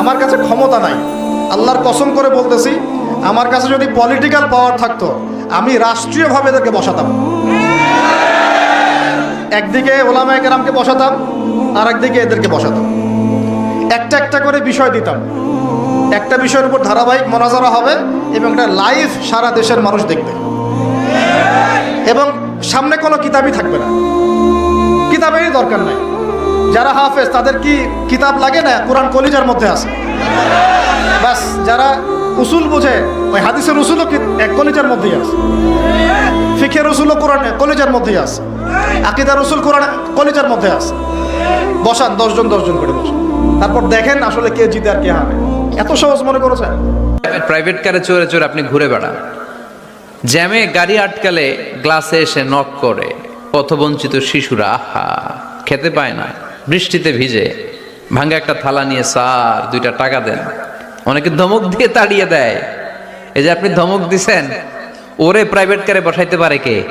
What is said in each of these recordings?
আমার কাছে ক্ষমতা নাই। আল্লাহর কসম করে বলতেছি, আমার কাছে যদি পলিটিক্যাল পাওয়ার থাকতো, আমি রাষ্ট্রীয়ভাবে এদেরকে বসাতাম। একদিকে ওলামায় কেরামকে বসাতাম আর একদিকে এদেরকে বসাতাম। একটা একটা করে বিষয় দিতাম। একটা বিষয়ের উপর ধারাবাহিক মনাজারা হবে এবং একটা লাইভ সারা দেশের মানুষ দেখবে। এবং সামনে কোনো কিতাবই থাকবে না। কিতাবেরই দরকার নাই। যারা হাফেজ, তাদের কি কিতাব লাগে না? কোরআন কলিজার মধ্যে আছে। ব্যাস, যারা উসুল বুঝে, ওই হাদিসের উসুলও কলিজার মধ্যেই আছে? ফিখের উসুলও কোরআন কলিজার মধ্যেই আছে। আকিদার উসুল কোরআন কলিজার মধ্যে আছে। বসান, দশজন দশজন করে বসান। তারপর দেখেন আসলে কে জিতে আর কে হারে। এত সহজ মনে করেছেন? প্রাইভেট কারে চড়ে চড়ে আপনি ঘুরে বেড়ান। জ্যামে গাড়ি আটকালে গ্লাসে এসে নক করে। পথবঞ্চিত শিশুরা, আহা, খেতে পায় না। বৃষ্টিতে ভিজে, ভাঙ্গা একটা থালা নিয়ে স্যার দুইটা টাকা দেন। অনেকে ধমক দিয়ে তাড়িয়ে দেয়। এই যে আপনি ধমক দিছেন, ওরে প্রাইভেট কারে বসাইতে পারে কে?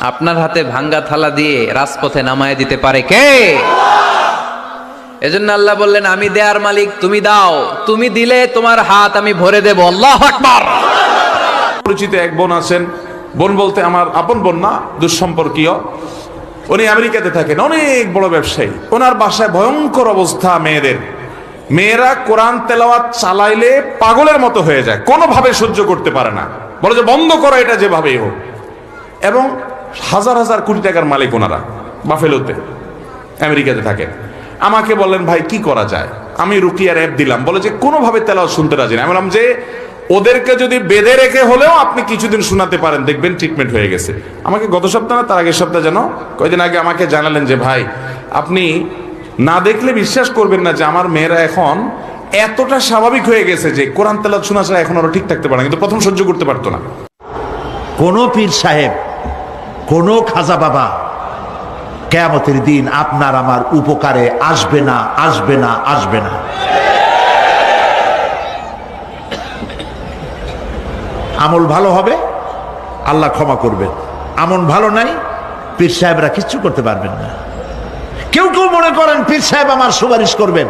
আপনার হাতে ভাঙ্গা থালা দিয়ে রাজপথে নামায় দিতে পারে কে? এজন্য আল্লাহ বললেন, আমি দেয়ার মালিক, তুমি দাও। তুমি দিলে তোমার হাত আমি ভরে দেব। আল্লাহ আকবার! পরিচিত এক বোন আছেন। বোন বলতে আমার আপন বোন না, দুঃসম্পর্কীয়। উনি আমেরিকাতে থাকেন, অনেক বড় ব্যবসায়ী। ওনার বাসায় ভয়ঙ্কর অবস্থা মেয়েদের। মেয়েরা কোরআন তেলাওয়াত চালাইলে পাগলের মতো হয়ে যায়, কোনোভাবে সহ্য করতে পারে না। বলে যে, বন্ধ করো, এটা যেভাবেই হোক। এবং হাজার হাজার কোটি টাকার মালিক ওনারা, বাফেলোতে, আমেরিকাতে থাকেন। আমাকে বললেন, ভাই, কি করা যায়? আমি রুকিয়ার অ্যাপ দিলাম, বলে যে, কোনোভাবে তেলাওয়াত শুনতে রাজি না। আমি বললাম, যে ওদেরকে যদি বেঁধে রেখে হলেও আপনি কিছুদিন শোনাতে পারেন, দেখবেন ট্রিটমেন্ট হয়ে গেছে। আমাকে গত সপ্তাহ না, তার আগের সপ্তাহ যেন কয়েকদিন আগে আমাকে জানালেন যে, ভাই, আপনি না দেখলে বিশ্বাস করবেন না যে আমার মেয়েরা এখন এতটা স্বাভাবিক হয়ে গেছে যে কোরআন তেলাত শোনা ছাড়া এখন আরও ঠিক থাকতে পারে কিন্তু প্রথম সহ্য করতে পারতো না। কোন পীর সাহেব, কোন খাজা বাবা, কেয়ামতের দিন আপনার আমার উপকারে আসবে না আসবে না আসবে না। আমল ভালো হবে আল্লাহ ক্ষমা করবেন আমন ভালো নাই পীর সাহেবরা কিচ্ছু করতে পারবেন না কেউ কেউ মনে করেন পীর সাহেব আমার সুপারিশ করবেন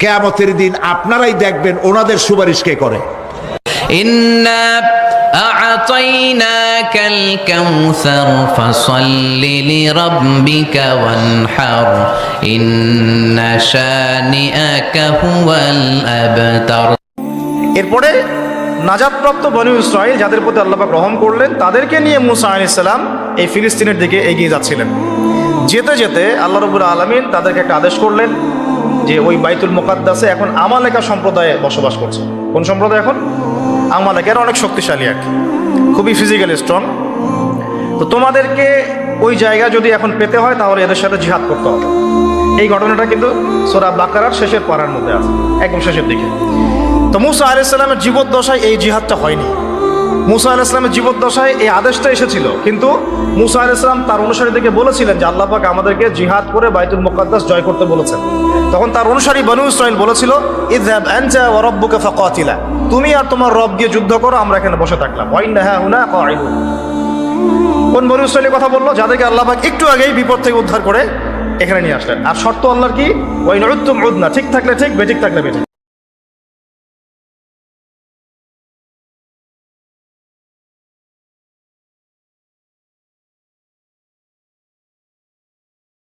কেয়ামতের দিন আপনারাই দেখবেন ওনাদের সুপারিশ কে করে إنا أعطيناك الكوثر فصل لربك وانحر إن شانئك هو الأبتر এরপরে নাজাদপ্রাপ্ত বনু ইসরায়েল যাদের প্রতি আল্লাপাক রহম করলেন, তাদেরকে নিয়ে মুসা আলাইসাল্লাম এই ফিলিস্তিনের দিকে এগিয়ে যাচ্ছিলেন। যেতে যেতে আল্লাহ রবুল আলমিন তাদেরকে একটা আদেশ করলেন যে ওই বাইতুল মোকাদ্দাসে এখন আমালেকা সম্প্রদায়ে বসবাস করছে। কোন সম্প্রদায় এখন? আমালেকা এরা অনেক শক্তিশালী আর খুবই ফিজিক্যালি স্ট্রং তো তোমাদেরকে ওই জায়গা যদি এখন পেতে হয়, তাহলে এদের সাথে জিহাদ করতে হবে। এই ঘটনাটা কিন্তু সোরা বাকারার শেষের পাড়ার মধ্যে আছে, একদম শেষের দিকে। তো মুসা আলাইসাল্লামের জীবদ্দশায় এই জিহাদটা হয়নি। মুসা আলাইসলামের জীবদ্দশায় এই আদেশটা এসেছিল। কিন্তু মুসা আলাইসলাম তার অনুসারীদেরকে বলেছিলেন যে আল্লাহ পাক আমাদেরকে জিহাদ করে বাইতুল মুকাদ্দাস জয় করতে বলেছেন। তখন তার অনুসারী বনু ইসরাইল বলেছিল রাব্বুকা ফাকাতিলা। তুমি আর তোমার রব গিয়ে যুদ্ধ করো, আমরা এখানে বসে থাকলাম। কোন বনু ইসরাইলের কথা বলল? যাদেরকে আল্লাহ পাক একটু আগেই বিপদ থেকে উদ্ধার করে এখানে নিয়ে আসলেন। আর শর্ত আল্লাহর কি? ওয়াইন উদনা। ঠিক থাকলে ঠিক, বেঠিক থাকলে বেঠিক।